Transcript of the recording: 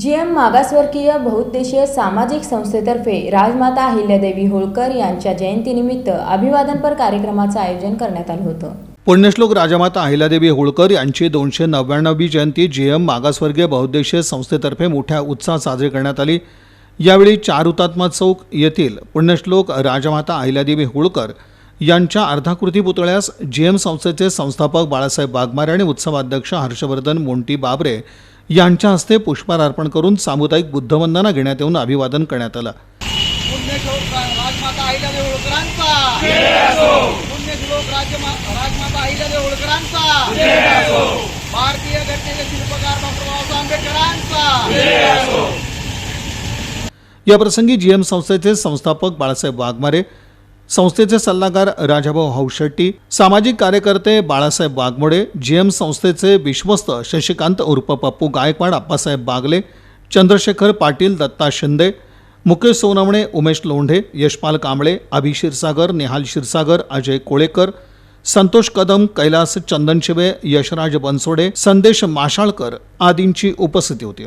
G M मागासवर्गीय बहुउद्देशीय सामाजिक संस्थेतर्फे राजमाता अहिल्यादेवी होळकर यांच्या जयंतीनिमित्त अभिवादनपर कार्यक्रमाचं आयोजन करण्यात आलं होतं. पुण्यश्लोक राजमाता अहिल्यादेवी होळकर यांची दोनशे नव्याण्णवी जयंती जी एम मागासवर्गीय बहुउद्देशीय संस्थेतर्फे मोठ्या उत्साहात साजरी करण्यात आली. यावेळी चार हुतात्मा चौक येथील पुण्यश्लोक राजमाता अहिल्यादेवी होळकर यांच्या अर्धाकृती पुतळ्यास जी एम संस्थेचे संस्थापक बाळासाहेब वाघमारे आणि उत्सवाध्यक्ष हर्षवर्धन मोंटी बाबरे यांच्या हस्ते पुष्पहार अर्पण करून सामुदायिक बुद्धवंदना घेण्यात येऊन अभिवादन करण्यात आलं. भारतीय घटनेचे शिल्पकार डॉक्टर बाबासाहेब आंबेडकरांचा याप्रसंगी जी एम संस्थेचे संस्थापक बाळासाहेब वाघमारे संस्थेचे सल्लागार राजाभाऊ हौशेट्टी सामाजिक कार्यकर्ते बाळासाहेब वाघमोडे जी एम संस्थेचे विश्वस्त शशिकांत उर्फ पप्पू गायकवाड अप्पासाहेब बागले चंद्रशेखर पाटील दत्ता शिंदे मुकेश सोनवणे उमेश लोंढे यशपाल कांबळे अभि क्षीरसागर निहाल क्षीरसागर अजय कोळेकर संतोष कदम कैलास चंदनशिवे यशराज बनसोडे संदेश माशाळकर आदींची उपस्थिती होती.